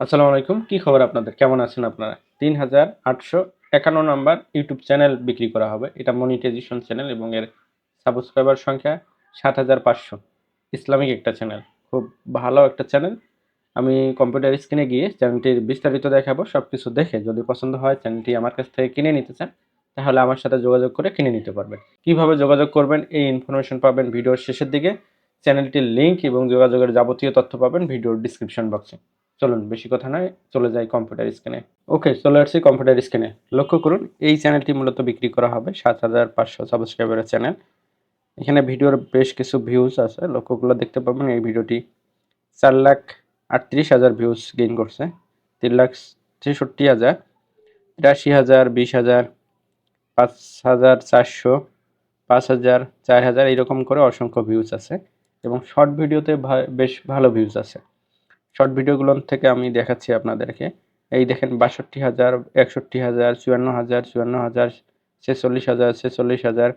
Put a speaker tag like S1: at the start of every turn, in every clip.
S1: আসসালামু আলাইকুম। কি খবর আপনাদের? কেমন আছেন আপনারা? তিন হাজার আটশো একান্ন নাম্বার ইউটিউব চ্যানেল বিক্রি করা হবে। এটা মনিটাইজেশন চ্যানেল এবং এর সাবস্ক্রাইবার সংখ্যা সাত হাজার পাঁচশো। ইসলামিক একটা চ্যানেল। খুব ভালো একটা চ্যানেল। আমি কম্পিউটার স্ক্রিনে গিয়ে চ্যানেলটির বিস্তারিত দেখাবো সব কিছু দেখে। যদি পছন্দ হয় চ্যানেলটি আমার কাছ থেকে কিনে নিতে চান, তাহলে আমার সাথে যোগাযোগ করে কিনে নিতে পারবেন। কীভাবে যোগাযোগ করবেন, এই ইনফরমেশন পাবেন ভিডিওর শেষের দিকে। চ্যানেলটির লিংক এবং যোগাযোগের যাবতীয় তথ্য পাবেন ভিডিওর ডিসক্রিপশন বক্সে চলুন, বেশি কথা নয়, চলে যাই কম্পিউটার স্ক্রিনে ওকে চলে আসছি কম্পিউটার স্ক্রিনে লক্ষ্য করুন, এই চ্যানেলটি মূলত বিক্রি করা হবে সাত হাজার পাঁচশো সাবস্ক্রাইবারের চ্যানেল এখানে ভিডিওর বেশ কিছু ভিউজ আছে, লক্ষ্যগুলো দেখতে পাবেন। এই ভিডিওটি চার লাখ আটত্রিশ হাজার ভিউজ গেইন করছে, তিন লাখ ছেষট্টি হাজার, তিরাশি হাজার, বিশ হাজার, পাঁচ হাজার চারশো, পাঁচ হাজার চার হাজার এরকম করে অসংখ্য ভিউজ আছে। এবং শর্ট ভিডিওতে বেশ ভালো ভিউজ আছে। শর্ট ভিডিওগুলো থেকে আমি দেখাচ্ছি আপনাদেরকে। এই দেখেন, বাষট্টি হাজার, একষট্টি হাজার, চুয়ান্ন হাজার চুয়ান্ন হাজার, ছেচল্লিশ হাজার ছেচল্লিশ হাজার,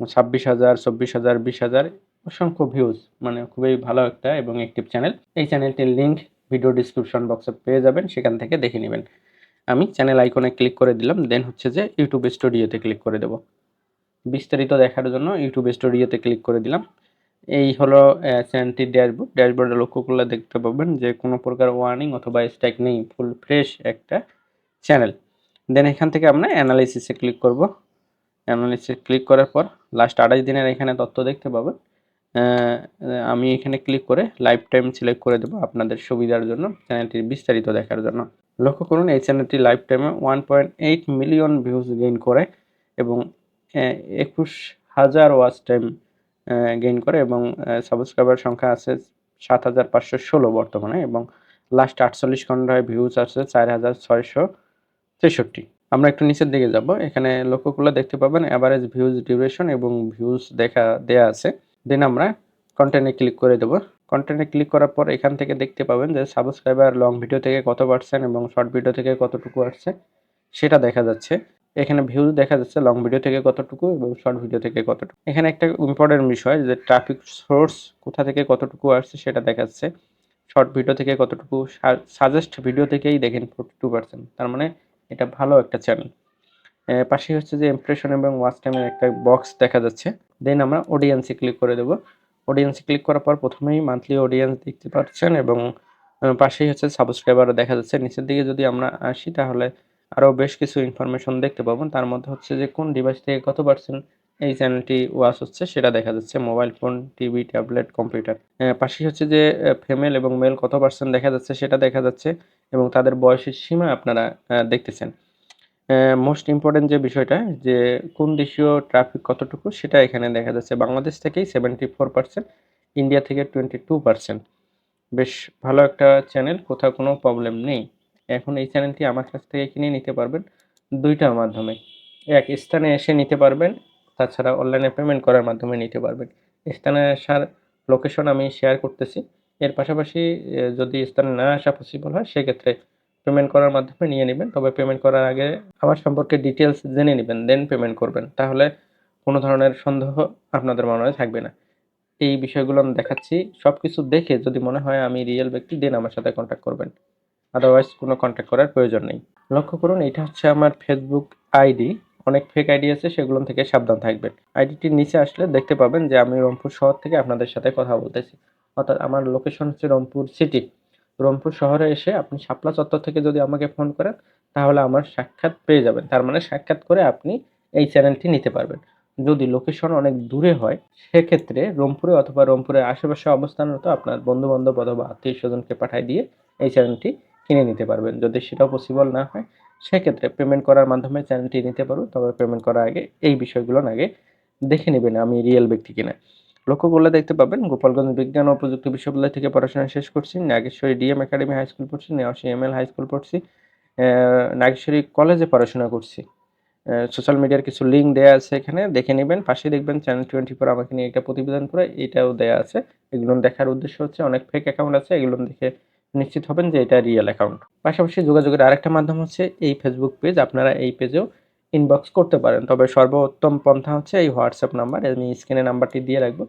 S1: ছাব্বিশ হাজার, চব্বিশ হাজার, বিশ হাজার, অসংখ্য ভিউজ মানে খুবই ভালো একটা এবং অ্যাক্টিভ চ্যানেল এই চ্যানেলটির লিঙ্ক ভিডিও ডিসক্রিপশন বক্সে পেয়ে যাবেন, সেখান থেকে দেখে নেবেন। আমি চ্যানেল আইকনে ক্লিক করে দিলাম দেন হচ্ছে যে ইউটিউব স্টুডিওতে ক্লিক করে দেব। বিস্তারিত দেখার জন্য ইউটিউব স্টুডিওতে ক্লিক করে দিলাম। এই হলো চ্যানেলটির ড্যাশবোর্ড ড্যাশবোর্ডে লক্ষ্য করলে দেখতে পাবেন যে কোনো প্রকার ওয়ার্নিং অথবা স্ট্রাইক নেই। ফুল ফ্রেশ একটা চ্যানেল দেন এখান থেকে আমরা অ্যানালাইসিসে ক্লিক করব। অ্যানালাইসিসে ক্লিক করার পর লাস্ট আঠাশ দিনের এখানে তথ্য দেখতে পাবেন। আমি এখানে ক্লিক করে লাইফ টাইম সিলেক্ট করে দেবো আপনাদের সুবিধার জন্য চ্যানেলটির বিস্তারিত দেখার জন্য। লক্ষ্য করুন, এই চ্যানেলটি লাইফ টাইমে one point eight million views gain করে এবং একুশ হাজার ওয়াচ টাইম গেইন করে এবং সাবস্ক্রাইবার সংখ্যা আছে সাত হাজার পাঁচশো ষোলো বর্তমানে এবং লাস্ট আটচল্লিশ ঘন্টায় ভিউজ আছে চার হাজার ছয়শো তেষট্টি। আমরা একটু নিচের দিকে যাব। এখানে লক্ষ্য করলে দেখতে পাবেন অ্যাভারেজ ভিউজ ডিউরেশন এবং ভিউজ দেখা, দেয়া আছে। দেন আমরা কন্টেন্টে ক্লিক করে দেবো। কন্টেন্টে ক্লিক করার পর এখান থেকে দেখতে পাবেন যে সাবস্ক্রাইবার লং ভিডিও থেকে কত পার্সেন্ট এবং শর্ট ভিডিও থেকে কতটুকু আসছে সেটা দেখা যাচ্ছে। এখানে ভিউজ দেখা যাচ্ছে লং ভিডিও থেকে কতটুকু এবং শর্ট ভিডিও থেকে কতটুকু। এখানে একটা ইম্পর্টেন্ট বিষয় যে ট্রাফিক সোর্স কোথা থেকে কতটুকু আসছে সেটা দেখাচ্ছে। শর্ট ভিডিও থেকে কতটুকু সাজেস্ট ভিডিও থেকেই দেখেন ফোর্টি টু পার্সেন্ট তার মানে এটা ভালো একটা চ্যানেল পাশে হচ্ছে যে ইমপ্রেশন এবং ওয়াচ টাইমের একটা বক্স দেখা যাচ্ছে। দেন আমরা অডিয়েন্সে ক্লিক করে দেবো। অডিয়েন্সে ক্লিক করার পর প্রথমেই মান্থলি অডিয়েন্স দেখতে পাচ্ছেন এবং পাশেই হচ্ছে সাবস্ক্রাইবারও দেখা যাচ্ছে। নিচের দিকে যদি আমরা আসি তাহলে আরও বেশ কিছু ইনফরমেশন দেখতে পাবেন তার মধ্যে হচ্ছে যে, কোন ডিভাইস থেকে কত পার্সেন্ট এই চ্যানেলটি ওয়াচ হচ্ছে সেটা দেখা যাচ্ছে। Mobile phone TV tablet computer পাশেই হচ্ছে যে ফিমেল এবং মেল কত পার্সেন্ট দেখা যাচ্ছে সেটা দেখা যাচ্ছে এবং তাদের বয়সের সীমা আপনারা দেখতেছেন। মোস্ট ইম্পর্টেন্ট যে বিষয়টা, যে কোন দেশীয় ট্রাফিক কতটুকু সেটা এখানে দেখা যাচ্ছে। বাংলাদেশ থেকেই সেভেন্টি ফোর পার্সেন্ট ইন্ডিয়া থেকে টোয়েন্টি টু পার্সেন্ট বেশ ভালো একটা চ্যানেল কোথাও কোনো প্রবলেম নেই। এখন এই চ্যানেলটি আমার কাছ থেকে কিনে নিতে পারবেন দুইটার মাধ্যমে। এক, স্থানে এসে নিতে পারবেন, তাছাড়া অনলাইনে পেমেন্ট করার মাধ্যমে নিতে পারবেন। স্থানে আসার লোকেশন আমি শেয়ার করতেছি। এর পাশাপাশি যদি স্থানে না আসা পসিবল হয়, সেক্ষেত্রে পেমেন্ট করার মাধ্যমে নিয়ে নেবেন। তবে পেমেন্ট করার আগে আমার সম্পর্কে ডিটেলস জেনে নেবেন দেন পেমেন্ট করবেন। তাহলে কোনো ধরনের সন্দেহ আপনাদের মনে থাকবে না। এই বিষয়গুলো আমি দেখাচ্ছি। সব কিছু দেখে যদি মনে হয় আমি রিয়েল ব্যক্তি দেন আমার সাথে কন্ট্যাক্ট করবেন। আদারওয়াইজ কোনো কন্ট্যাক্ট করার প্রয়োজন নেই। লক্ষ্য করুন, এটা হচ্ছে আমার ফেসবুক আইডি অনেক ফেক আইডি আছে, সেগুলো থেকে সাবধান থাকবেন। আইডিটির নিচে আসলে দেখতে পাবেন যে আমি রংপুর শহর থেকে আপনাদের সাথে কথা বলতেছি। অর্থাৎ আমার লোকেশন হচ্ছে রংপুর সিটি রংপুর শহরে এসে আপনি শাপলা চত্বর থেকে যদি আমাকে ফোন করেন, তাহলে আমার সাক্ষাৎ পেয়ে যাবেন। তার মানে সাক্ষাৎ করে আপনি এই চ্যানেলটি নিতে পারবেন। যদি লোকেশন অনেক দূরে হয়, সেক্ষেত্রে রংপুরে অথবা রংপুরের আশেপাশে অবস্থানরত আপনার বন্ধু বান্ধব অথবা আত্মীয় স্বজনকে পাঠিয়ে দিয়ে এই চ্যানেলটি কিনে নিতে পারবেন। যদি সেটাও পসিবল না হয়, সেক্ষেত্রে পেমেন্ট করার মাধ্যমে চ্যানেলটি নিতে পারো। তবে পেমেন্ট করার আগে এই বিষয়গুলো আগে দেখে নেবেন আমি রিয়েল ব্যক্তি কিনা। লক্ষ্য করলে দেখতে পাবেন, গোপালগঞ্জ বিজ্ঞান ও প্রযুক্তি বিশ্ববিদ্যালয় থেকে পড়াশোনা শেষ করছি। Nageshwari DM academy high school পড়ছি Newashi M L high school পড়ছি নাগেশ্বরী কলেজে পড়াশোনা করছি। সোশ্যাল মিডিয়ার কিছু লিঙ্ক দেওয়া আছে এখানে, দেখে নেবেন পাশে দেখবেন চ্যানেল টোয়েন্টি ফোর আমাকে নিয়ে একটা প্রতিবেদন করে এটাও দেওয়া আছে। এগুলো দেখার উদ্দেশ্য হচ্ছে, অনেক ফেক অ্যাকাউন্ট আছে, এগুলো দেখে নিশ্চিত হবেন যে এটা রিয়েল অ্যাকাউন্ট পাশাপাশি যোগাযোগের আরেকটা মাধ্যম হচ্ছে এই ফেসবুক পেজ আপনারা এই পেজেও ইনবক্স করতে পারেন। তবে সর্বোত্তম পন্থা হচ্ছে এই হোয়াটসঅ্যাপ নাম্বার আমি স্ক্রিনে নাম্বারটি দিয়ে রাখব।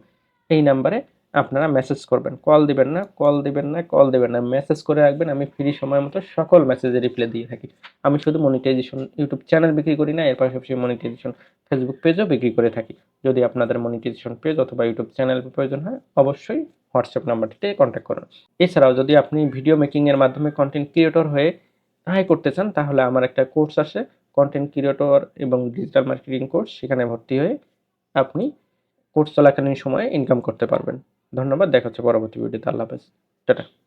S1: এই নাম্বারে আপনারা মেসেজ করবেন। কল দিবেন না কল দিবেন না কল দিবেন না। মেসেজ করে রাখবেন, আমি ফ্রি সময় মতো সকল মেসেজে রিপ্লাই দিয়ে থাকি। আমি শুধু মনিটাইজেশন ইউটিউব চ্যানেল বিক্রি করি না, এর পাশাপাশি মনিটাইজেশন ফেসবুক পেজও বিক্রি করে থাকি। যদি আপনাদের মনিটাইজেশন পেজ অথবা ইউটিউব চ্যানেল প্রয়োজন হয়, অবশ্যই হোয়াটসঅ্যাপ নাম্বারটিতে কন্ট্যাক্ট করুন। এছাড়াও যদি আপনি ভিডিও মেকিংয়ের মাধ্যমে কন্টেন্ট ক্রিয়েটর হয়ে আয় করতে চান, তাহলে আমার একটা কোর্স আছে কন্টেন্ট ক্রিয়েটর এবং ডিজিটাল মার্কেটিং কোর্স সেখানে ভর্তি হয়ে আপনি কোর্স চলাকালীন সময়ে ইনকাম করতে পারবেন। ধন্যবাদ, দেখা হচ্ছে পরবর্তী ভিডিওতে আল্লাহ হাফেজ। টাটা।